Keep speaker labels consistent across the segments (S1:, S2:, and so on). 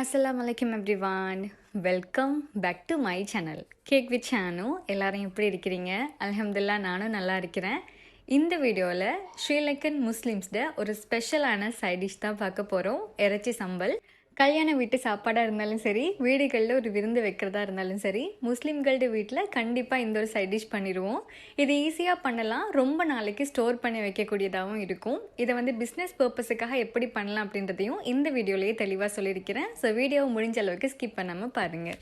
S1: அஸ்ஸலாமு அலைக்கும் everyone welcome back to my channel cake with Sanu எல்லாரும் எப்படி இருக்கிறீங்க? அலமதுல்லா நானும் நல்லா இருக்கிறேன். இந்த வீடியோவில் ஸ்ரீலங்கன் முஸ்லீம்ஸ்ட ஒரு ஸ்பெஷலான சைடிஷ் தான் பார்க்க போகிறோம் இறைச்சி சம்பல். கல்யாண வீட்டு சாப்பாடாக இருந்தாலும் சரி வீடுகளில் ஒரு விருந்து வைக்கிறதா இருந்தாலும் சரி முஸ்லீம்களோட வீட்டில் கண்டிப்பாக இந்த ஒரு சைட் டிஷ் பண்ணிடுவோம். இது ஈஸியாக பண்ணலாம். ரொம்ப நாளைக்கு ஸ்டோர் பண்ணி வைக்கக்கூடியதாகவும் இருக்கும். இதை வந்து பிஸ்னஸ் பர்பஸுக்காக எப்படி பண்ணலாம் அப்படின்றதையும் இந்த வீடியோலேயே தெளிவாக சொல்லியிருக்கிறேன். ஸோ வீடியோவை முடிஞ்ச அளவுக்கு ஸ்கிப் பண்ணாமல் பாருங்கள்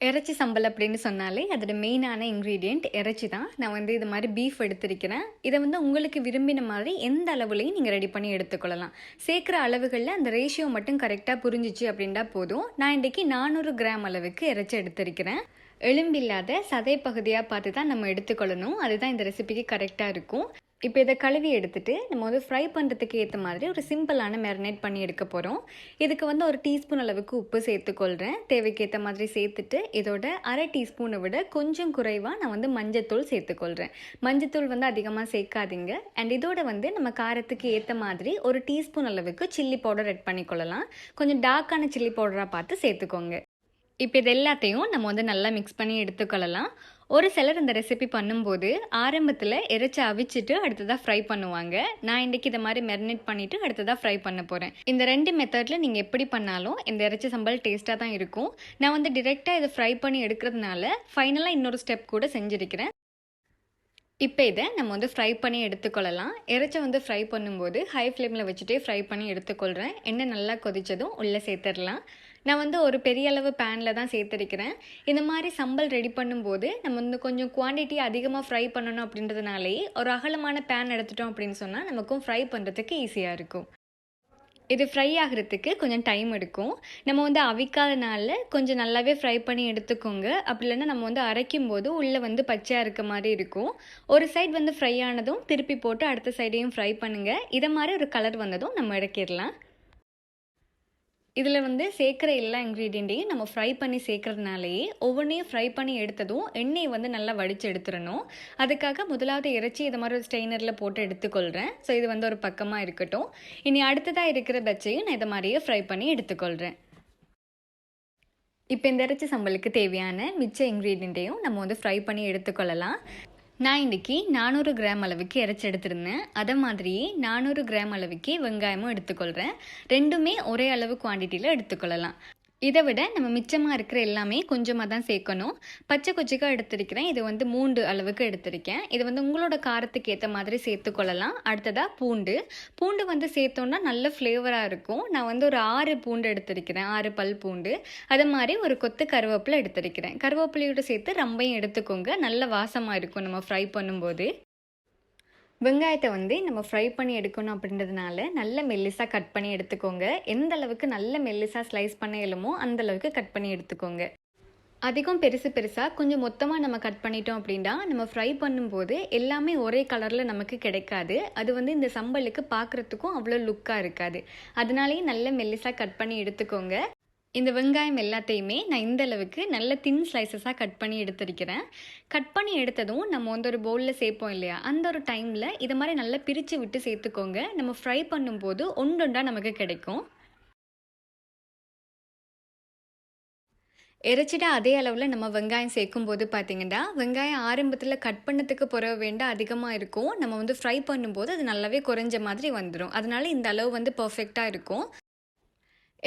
S1: இறைச்சி சம்பல் அப்படின்னு சொன்னாலே அதோட மெயினான இன்க்ரீடியண்ட் இறைச்சி தான் நான் வந்து இது மாதிரி பீஃப் எடுத்திருக்கிறேன். இதை வந்து உங்களுக்கு விரும்பின மாதிரி எந்த அளவுலையும் நீங்கள் ரெடி பண்ணி எடுத்துக்கொள்ளலாம். சேர்க்குற அளவுகளில் அந்த ரேஷியோ மட்டும் கரெக்டாக புரிஞ்சிச்சு அப்படின்னா போதும். நான் இன்றைக்கி நானூறு கிராம் அளவுக்கு இறைச்சி எடுத்திருக்கிறேன். எலும்பில்லாத சதை பகுதியாக பார்த்து தான் நம்ம எடுத்துக்கொள்ளணும். அதுதான் இந்த ரெசிபிக்கு கரெக்டாக இருக்கும். இப்போ இதை கழுவி எடுத்துட்டு நம்ம வந்து ஃப்ரை பண்ணுறதுக்கு ஏற்ற மாதிரி ஒரு சிம்பிளான மேரினேட் பண்ணி எடுக்க போகிறோம் இதுக்கு வந்து ஒரு டீஸ்பூன் அளவுக்கு உப்பு சேர்த்துக்கொள்கிறேன் தேவைக்கு ஏற்ற மாதிரி சேர்த்துட்டு இதோட அரை டீஸ்பூனை விட கொஞ்சம் குறைவாக நான் வந்து மஞ்சத்தூள் சேர்த்துக்கொள்கிறேன் மஞ்சத்தூள் வந்து அதிகமாக சேர்க்காதீங்க. அண்ட் இதோட வந்து நம்ம காரத்துக்கு ஏற்ற மாதிரி ஒரு டீஸ்பூன் அளவுக்கு சில்லி பவுடர் ரெட் பண்ணிக்கொள்ளலாம். கொஞ்சம் டார்க்கான சில்லி பவுடராக பார்த்து சேர்த்துக்கோங்க. இப்போ இது எல்லாத்தையும் நம்ம வந்து நல்லா மிக்ஸ் பண்ணி எடுத்துக்கொள்ளலாம். ஒரு சிலர் இந்த ரெசிபி பண்ணும்போது ஆரம்பத்தில் இறைச்சி அவிச்சிட்டு அடுத்ததாக ஃப்ரை பண்ணுவாங்க. நான் இன்றைக்கி இதை மாதிரி மெரினேட் பண்ணிவிட்டு அடுத்ததாக ஃப்ரை பண்ண போகிறேன் இந்த ரெண்டு மெத்தடில் நீங்கள் எப்படி பண்ணாலும் இந்த இறைச்சி சம்பல் டேஸ்ட்டாக தான் இருக்கும். நான் வந்து டிரெக்டாக இதை ஃப்ரை பண்ணி எடுக்கிறதுனால ஃபைனலாக இன்னொரு ஸ்டெப் கூட செஞ்சுருக்கிறேன். இப்போ இதை நம்ம வந்து ஃப்ரை பண்ணி எடுத்துக்கொள்ளலாம். இறைச்சி வந்து ஃப்ரை பண்ணும்போது ஹை ஃப்ளேமில் வச்சுட்டே ஃப்ரை பண்ணி எடுத்துக்கொள்கிறேன் எண்ணெய் நல்லா கொதித்ததும் உள்ளே சேர்த்துடலாம். நான் வந்து ஒரு பெரிய அளவு பேனில் தான் சேர்த்துருக்கிறேன். இந்த மாதிரி சம்பல் ரெடி பண்ணும்போது நம்ம வந்து கொஞ்சம் குவான்டிட்டி அதிகமாக ஃப்ரை பண்ணணும் அப்படின்றதுனாலே ஒரு அகலமான பேன் எடுத்துட்டோம் அப்படின்னு சொன்னால் நமக்கும் ஃப்ரை பண்ணுறதுக்கு ஈஸியாக இருக்கும். இது ஃப்ரை ஆகிறதுக்கு கொஞ்சம் டைம் எடுக்கும். நம்ம வந்து அவிக்காதனால கொஞ்சம் நல்லாவே ஃப்ரை பண்ணி எடுத்துக்கோங்க. அப்படி இல்லைன்னா நம்ம வந்து அரைக்கும் போது உள்ளே வந்து பச்சையாக இருக்க மாதிரி இருக்கும். ஒரு சைடு வந்து ஃப்ரை ஆனதும் திருப்பி போட்டு அடுத்த சைடையும் ஃப்ரை பண்ணுங்கள் இதை மாதிரி ஒரு கலர் வந்ததும் நம்ம இறக்கிடலாம். இதில் வந்து சேர்க்குற எல்லா இன்க்ரீடியண்ட்டையும் நம்ம ஃப்ரை பண்ணி சேர்க்குறதுனாலேயே ஒவ்வொன்றையும் ஃப்ரை பண்ணி எடுத்ததும் எண்ணெயை வந்து நல்லா வடித்து எடுத்துடணும். அதுக்காக முதலாவது இறைச்சி இதை மாதிரி ஒரு ஸ்டெய்னரில் போட்டு எடுத்துக்கொள்கிறேன் ஸோ இது வந்து ஒரு பக்கமாக இருக்கட்டும். இனி அடுத்ததாக இருக்கிற பச்சையும் நான் இதை மாதிரியே ஃப்ரை பண்ணி எடுத்துக்கொள்கிறேன் இப்போ இந்த இறைச்சி சம்பளுக்கு தேவையான மிச்ச இன்க்ரீடியண்ட்டையும் நம்ம வந்து ஃப்ரை பண்ணி எடுத்துக்கொள்ளலாம். நான் இன்றைக்கி நானூறு கிராம் அளவுக்கு இறைச்சி எடுத்திருந்தேன். அதை மாதிரியே நானூறு கிராம் அளவுக்கு வெங்காயமும் எடுத்துக்கொள்கிறேன் ரெண்டுமே ஒரே அளவு குவான்டிட்டியில் எடுத்துக்கொள்ளலாம். இதை விட நம்ம மிச்சமாக இருக்கிற எல்லாமே கொஞ்சமாக தான் சேர்க்கணும். பச்சை கொச்சிக்காய் எடுத்திருக்கிறேன். இது வந்து மூண்டு அளவுக்கு எடுத்திருக்கேன். இது வந்து உங்களோட காரத்துக்கு ஏற்ற மாதிரி சேர்த்துக்கொள்ளலாம் அடுத்ததாக பூண்டு. பூண்டு வந்து சேர்த்தோன்னா நல்ல ஃப்ளேவராக இருக்கும். நான் வந்து ஒரு ஆறு பூண்டு எடுத்திருக்கிறேன். ஆறு பல் பூண்டு. அது மாதிரி ஒரு கொத்து கருவேப்பிலை எடுத்திருக்கிறேன். கருவேப்பிலையோடு சேர்த்து ரம்பையும் எடுத்துக்கோங்க. நல்ல வாசமாக இருக்கும் நம்ம ஃப்ரை பண்ணும்போது. வெங்காயத்தை வந்து நம்ம ஃப்ரை பண்ணி எடுக்கணும் அப்படின்றதுனால நல்ல மெல்லிசாக கட் பண்ணி எடுத்துக்கோங்க. எந்த அளவுக்கு நல்ல மெல்லிசாக ஸ்லைஸ் பண்ண இயலுமோ அந்த அளவுக்கு கட் பண்ணி எடுத்துக்கோங்க. அதிகம் பெருசு பெருசாக கொஞ்சம் மொத்தமாக நம்ம கட் பண்ணிட்டோம் அப்படின்னா நம்ம ஃப்ரை பண்ணும்போது எல்லாமே ஒரே கலரில் நமக்கு கிடைக்காது. அது வந்து இந்த சம்பலுக்கு பார்க்குறதுக்கும் அவ்வளோ லுக்காக இருக்காது. அதனாலேயே நல்ல மெல்லிசாக கட் பண்ணி எடுத்துக்கோங்க. இந்த வெங்காயம் எல்லாத்தையுமே நான் இந்த அளவுக்கு நல்ல தின் ஸ்லைசஸாக கட் பண்ணி எடுத்திருக்கிறேன். கட் பண்ணி எடுத்ததும் நம்ம வந்து ஒரு பவுலில் சேர்ப்போம் இல்லையா? அந்த ஒரு டைமில் இதை மாதிரி நல்லா பிரித்து விட்டு சேர்த்துக்கோங்க. நம்ம ஃப்ரை பண்ணும்போது ஒன்றொண்டா நமக்கு கிடைக்கும். இறைச்சிட்டு அதே அளவில் நம்ம வெங்காயம் சேர்க்கும் போது பார்த்தீங்கன்னா வெங்காயம் ஆரம்பத்தில் கட் பண்ணத்துக்கு பிறகு வேண்டாம் அதிகமாக இருக்கும். நம்ம வந்து ஃப்ரை பண்ணும்போது அது நல்லாவே குறைஞ்ச மாதிரி வந்துடும் அதனால இந்த அளவு வந்து பர்ஃபெக்டாக இருக்கும்.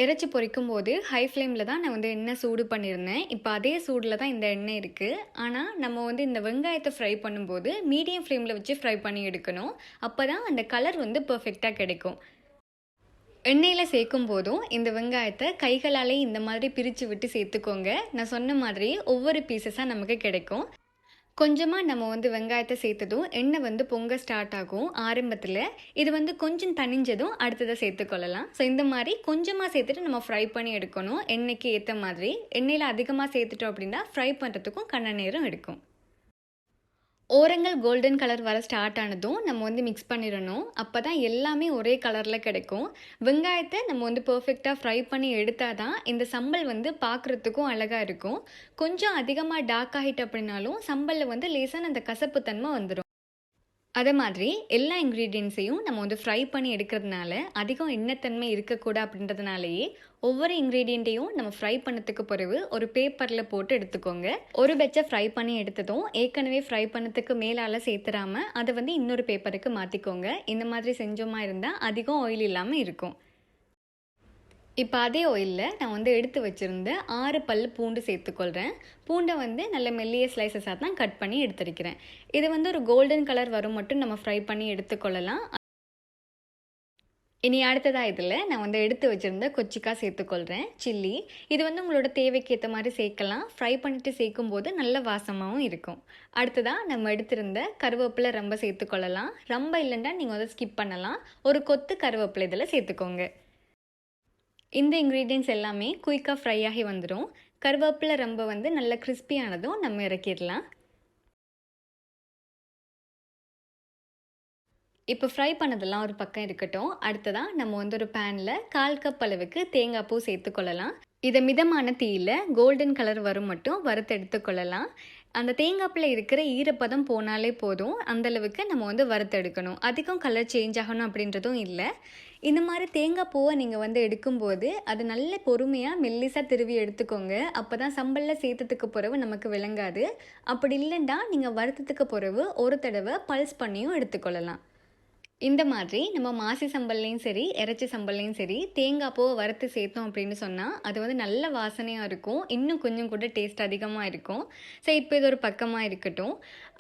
S1: இறைச்சி பொரிக்கும் போது ஹை ஃப்ளேமில் தான் நான் வந்து எண்ணெய் சூடு பண்ணியிருந்தேன். இப்போ அதே சூடில் தான் இந்த எண்ணெய் இருக்குது ஆனால் நம்ம வந்து இந்த வெங்காயத்தை ஃப்ரை பண்ணும்போது மீடியம் ஃப்ளேமில் வச்சு ஃப்ரை பண்ணி எடுக்கணும். அப்போ தான் அந்த கலர் வந்து பர்ஃபெக்டாக கிடைக்கும். எண்ணெயில் சேர்க்கும் போதும் இந்த வெங்காயத்தை கைகளாலே இந்த மாதிரி பிரித்து விட்டு சேர்த்துக்கோங்க. நான் சொன்ன மாதிரி ஒவ்வொரு பீசஸாக நமக்கு கிடைக்கும். கொஞ்சமாக நம்ம வந்து வெங்காயத்தை சேர்த்ததும் எண்ணெய் வந்து பொங்க ஸ்டார்ட் ஆகும் ஆரம்பத்தில். இது வந்து கொஞ்சம் தனிஞ்சதும் அடுத்ததை சேர்த்துக்கொள்ளலாம் ஸோ இந்த மாதிரி கொஞ்சமாக சேர்த்துட்டு நம்ம ஃப்ரை பண்ணி எடுக்கணும். எண்ணெய்க்கு ஏற்ற மாதிரி. எண்ணெயில் அதிகமாக சேர்த்துட்டோம் அப்படின்னா ஃப்ரை பண்ணுறதுக்கும் கண்ண நேரம் எடுக்கும். ஓரங்கள் கோல்டன் கலர் வர ஸ்டார்ட் ஆனதும் நம்ம வந்து மிக்ஸ் பண்ணிடணும். அப்போ தான் எல்லாமே ஒரே கலரில் கிடைக்கும். வெங்காயத்தை நம்ம வந்து பர்ஃபெக்டாக ஃப்ரை பண்ணி எடுத்தால் தான் இந்த சம்பல் வந்து பார்க்குறதுக்கும் அழகாக இருக்கும். கொஞ்சம் அதிகமாக டார்க் ஆகிட்டு அப்படின்னாலும் சம்பலில் வந்து லேசான அந்த கசப்பு தன்மை வந்துடும் அதே மாதிரி எல்லா இன்க்ரீடியன்ஸையும் நம்ம வந்து ஃப்ரை பண்ணி எடுக்கிறதுனால அதிகம் எண்ணத்தன்மை இருக்கக்கூடாது அப்படின்றதுனாலேயே ஒவ்வொரு இன்க்ரீடியண்ட்டையும் நம்ம ஃப்ரை பண்ணதுக்கு பிறகு ஒரு பேப்பரில் போட்டு எடுத்துக்கோங்க. ஒரு பெச்சை ஃப்ரை பண்ணி எடுத்ததும் ஏற்கனவே ஃப்ரை பண்ணதுக்கு மேலால் சேர்த்துடாம அதை வந்து இன்னொரு பேப்பருக்கு மாற்றிக்கோங்க இந்த மாதிரி செஞ்சோமா இருந்தால் அதிகம் ஆயில் இல்லாமல் இருக்கும். இப்போ அதே ஆயிலில் நான் வந்து எடுத்து வச்சுருந்த ஆறு பல் பூண்டு சேர்த்துக்கொள்கிறேன் பூண்டை வந்து நல்ல மெல்லிய ஸ்லைசஸாக தான் கட் பண்ணி எடுத்துருக்கிறேன். இது வந்து ஒரு கோல்டன் கலர் வரும் மட்டும் நம்ம ஃப்ரை பண்ணி எடுத்துக்கொள்ளலாம். இனி அடுத்ததாக இதில் நான் வந்து எடுத்து வச்சுருந்த கொச்சிக்காய் சேர்த்துக்கொள்கிறேன் சில்லி. இது வந்து உங்களோட தேவைக்கு ஏற்ற மாதிரி சேர்க்கலாம். ஃப்ரை பண்ணிவிட்டு சேர்க்கும் போது நல்ல வாசமாகவும் இருக்கும். அடுத்ததாக நம்ம எடுத்திருந்த கருவேப்பிலை ரொம்ப சேர்த்துக்கொள்ளலாம். ரொம்ப இல்லைன்னா நீங்கள் வந்து ஸ்கிப் பண்ணலாம். ஒரு கொத்து கருவேப்பிலை இதில் சேர்த்துக்கோங்க. இந்த இன்க்ரீடியன்ஸ் எல்லாமே குயிக்காக ஃப்ரை ஆகி வந்துடும் கருவேப்பிலை ரொம்ப வந்து நல்ல கிறிஸ்பியானதும் நம்ம இறக்கிடலாம். இப்போ ஃப்ரை பண்ணதெல்லாம் ஒரு பக்கம் இருக்கட்டும். அடுத்ததாக நம்ம வந்து ஒரு பேனில் கால் கப் அளவுக்கு தேங்காய் பூ சேர்த்துக்கொள்ளலாம் இதை மிதமான தீயில் கோல்டன் கலர் வரும் மட்டும் வறுத்து எடுத்துக்கொள்ளலாம் அந்த தேங்காப்பில் இருக்கிற ஈரப்பதம் போனாலே போதும். அந்தளவுக்கு நம்ம வந்து வறுத்தெடுக்கணும் அதிகம் கலர் சேஞ்ச் ஆகணும் அப்படின்றதும் இல்லை. இந்த மாதிரி தேங்காய் பூவை நீங்கள் வந்து எடுக்கும்போது அது நல்ல பொறுமையாக மெல்லிசாக திருவி எடுத்துக்கோங்க. அப்போ தான் சம்பளில் சேர்த்ததுக்கு பிறகு நமக்கு விளங்காது. அப்படி இல்லைன்னா நீங்கள் வறுத்ததுக்கு பிறகு ஒரு தடவை பல்ஸ் பண்ணியும் எடுத்துக்கொள்ளலாம் இந்த மாதிரி நம்ம மாசி சம்பல்லையும் சரி இறைச்சி சம்பல்லையும் சரி தேங்காய் பூவை வறுத்து சேர்த்தோம் அப்படின்னு சொன்னால் அது வந்து நல்ல வாசனையாக இருக்கும். இன்னும் கொஞ்சம் கூட டேஸ்ட் அதிகமாக இருக்கும். ஸோ இப்போ இது ஒரு பக்கமாக இருக்கட்டும்.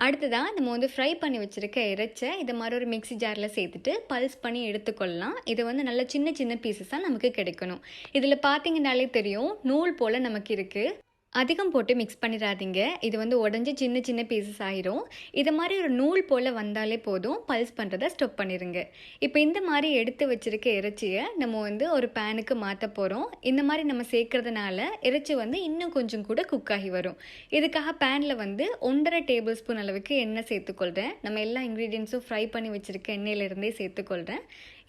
S1: அடுத்ததாக நம்ம வந்து ஃப்ரை பண்ணி வச்சுருக்க இறைச்சை இதை மாதிரி ஒரு மிக்சி ஜாரில் சேர்த்துட்டு பல்ஸ் பண்ணி எடுத்துக்கொள்ளலாம். இது வந்து நல்ல சின்ன சின்ன பீசஸாக நமக்கு கிடைக்கணும். இதில் பார்த்தீங்கன்னாலே தெரியும் நூல் போல் நமக்கு இருக்குது அதிகம் போட்டு மிக்ஸ் பண்ணிடாதீங்க இது வந்து உடஞ்சி சின்ன சின்ன பீசஸ் ஆயிரும். இது மாதிரி ஒரு நூல் போல் வந்தாலே போதும். பல்ஸ் பண்ணுறதை ஸ்டப் பண்ணிடுங்க இப்போ இந்த மாதிரி எடுத்து வச்சுருக்க இறைச்சியை நம்ம வந்து ஒரு பேனுக்கு மாற்ற போகிறோம் இந்த மாதிரி நம்ம சேர்க்கறதுனால இறைச்சி வந்து இன்னும் கொஞ்சம் கூட குக் ஆகி வரும். இதுக்காக பேனில் வந்து ஒன்றரை டேபிள் ஸ்பூன் அளவுக்கு எண்ணெய் சேர்த்துக்கொள்கிறேன் நம்ம எல்லா இன்க்ரீடியன்ஸும் ஃப்ரை பண்ணி வச்சுருக்க எண்ணெயிலேருந்தே சேர்த்துக்கொள்கிறேன்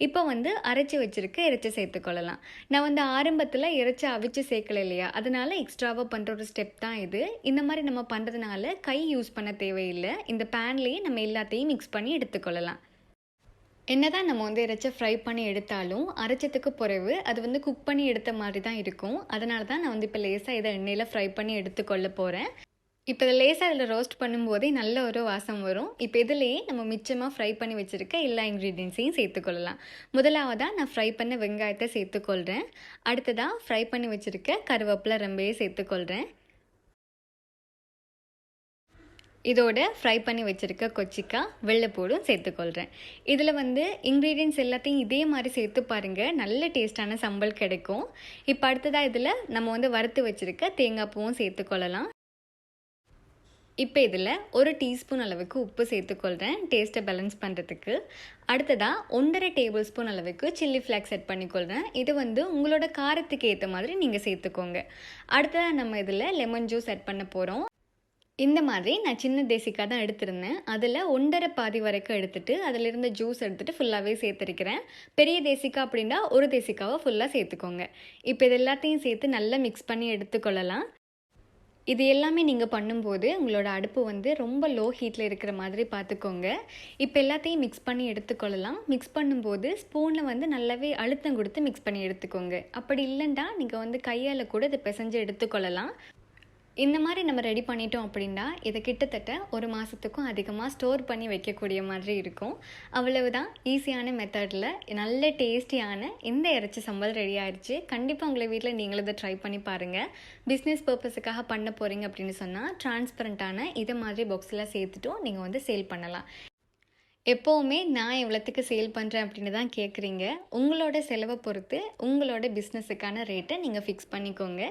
S1: இப்போ வந்து அரைச்சி வச்சுருக்க இறைச்சி சேர்த்துக்கொள்ளலாம் நான் வந்து ஆரம்பத்தில் இறைச்சி அவிச்சு சேர்க்கல இல்லையா? அதனால எக்ஸ்ட்ராவாக பண்ணுற ஒரு ஸ்டெப் தான் இது. இந்த மாதிரி நம்ம பண்ணுறதுனால கை யூஸ் பண்ண தேவையில்லை. இந்த பேன்லேயே நம்ம எல்லாத்தையும் மிக்ஸ் பண்ணி எடுத்துக்கொள்ளலாம் என்னதான் நம்ம வந்து இறைச்சி ஃப்ரை பண்ணி எடுத்தாலும் அரைச்சதுக்கு பிறகு அது வந்து குக் பண்ணி எடுத்த மாதிரி தான் இருக்கும். அதனால தான் நான் வந்து இப்போ லேசாக இதை எண்ணெயில் ஃப்ரை பண்ணி எடுத்துக்கொள்ள போகிறேன் இப்போ இதை லேசாக இதில் ரோஸ்ட் பண்ணும்போதே நல்ல ஒரு வாசம் வரும். இப்போ இதிலேயே நம்ம மிச்சமாக ஃப்ரை பண்ணி வச்சுருக்க எல்லா இன்க்ரீடியன்ஸையும் சேர்த்துக்கொள்ளலாம். முதலாவதாக நான் ஃப்ரை பண்ண வெங்காயத்தை சேர்த்துக்கொள்கிறேன் அடுத்ததாக ஃப்ரை பண்ணி வச்சுருக்க கருவேப்பிலை ரொம்பவே சேர்த்துக்கொள்கிறேன் இதோட ஃப்ரை பண்ணி வச்சுருக்க கொச்சிக்காய் வெள்ளைப்பூடும் சேர்த்துக்கொள்கிறேன் இதில் வந்து இன்க்ரீடியன்ஸ் எல்லாத்தையும் இதே மாதிரி சேர்த்து பாருங்கள் நல்ல டேஸ்டான சம்பல் கிடைக்கும். இப்போ அடுத்ததாக இதில் நம்ம வந்து வறுத்து வச்சுருக்க தேங்காய் பூவும் சேர்த்துக்கொள்ளலாம். இப்போ இதில் ஒரு டீஸ்பூன் அளவுக்கு உப்பு சேர்த்துக்கொள்கிறேன் டேஸ்ட்டை பேலன்ஸ் பண்ணுறதுக்கு அடுத்ததாக ஒன்றரை டேபிள் ஸ்பூன் அளவுக்கு சில்லி ஃப்ளாக்ஸ் செட் பண்ணிக்கொள்கிறேன் இது வந்து உங்களோட காரத்துக்கு ஏற்ற மாதிரி நீங்கள் சேர்த்துக்கோங்க. அடுத்ததாக நம்ம இதில் லெமன் ஜூஸ் செட் பண்ண போகிறோம் இந்த மாதிரி நான் சின்ன தேசிக்காக தான் எடுத்திருந்தேன். அதில் ஒன்றரை பாதி வரைக்கும் எடுத்துகிட்டு அதில் இருந்த ஜூஸ் எடுத்துகிட்டு ஃபுல்லாகவே சேர்த்துருக்கிறேன். பெரிய தேசிக்காய் அப்படின்னா ஒரு தேசிக்காவை ஃபுல்லாக சேர்த்துக்கோங்க. இப்போ இது எல்லாத்தையும் சேர்த்து நல்லா மிக்ஸ் பண்ணி எடுத்துக்கொள்ளலாம். இது எல்லாமே நீங்கள் பண்ணும்போது உங்களோட அடுப்பு வந்து ரொம்ப லோ ஹீட்டில் இருக்கிற மாதிரி பார்த்துக்கோங்க. இப்போ எல்லாத்தையும் மிக்ஸ் பண்ணி எடுத்துக்கொள்ளலாம். மிக்ஸ் பண்ணும்போது ஸ்பூனில் வந்து நல்லாவே அழுத்தம் கொடுத்து மிக்ஸ் பண்ணி எடுத்துக்கோங்க. அப்படி இல்லைண்டா நீங்கள் வந்து கையால் கூட இதை பிசைஞ்சு எடுத்துக்கொள்ளலாம். இந்த மாதிரி நம்ம ரெடி பண்ணிட்டோம் அப்படின்னா இதை கிட்டத்தட்ட ஒரு மாதத்துக்கும் அதிகமாக ஸ்டோர் பண்ணி வைக்கக்கூடிய மாதிரி இருக்கும். அவ்வளவுதான். ஈஸியான மெத்தடில் நல்ல டேஸ்டியான இந்த இறைச்சி சம்பல் ரெடி ஆயிடுச்சு கண்டிப்பாக உங்களை வீட்டில் நீங்களும் இதை ட்ரை பண்ணி பாருங்கள் பிஸ்னஸ் பர்பஸுக்காக பண்ண போகிறீங்க அப்படின்னு சொன்னால் டிரான்ஸ்பரண்ட்டான இதை மாதிரி பாக்ஸில் சேர்த்துட்டும் நீங்கள் வந்து சேல் பண்ணலாம். எப்போவுமே நான் எவ்வளோத்துக்கு சேல் பண்ணுறேன் அப்படின்னு தான் கேட்குறீங்க உங்களோட செலவை பொறுத்து உங்களோட பிஸ்னஸுக்கான ரேட்டை நீங்கள் ஃபிக்ஸ் பண்ணிக்கோங்க.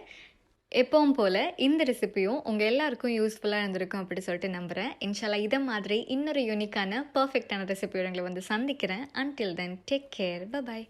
S1: எப்பவும் போல் இந்த ரெசிபியும் உங்கள் எல்லாருக்கும் யூஸ்ஃபுல்லாக இருந்திருக்கும் அப்படி சொல்லிட்டு நம்புகிறேன் இன்ஷால்லா இதை மாதிரி இன்னொரு யூனிக்கான பர்ஃபெக்டான ரெசிபியோட உங்களை வந்து சந்திக்கிறேன். Until then take care bye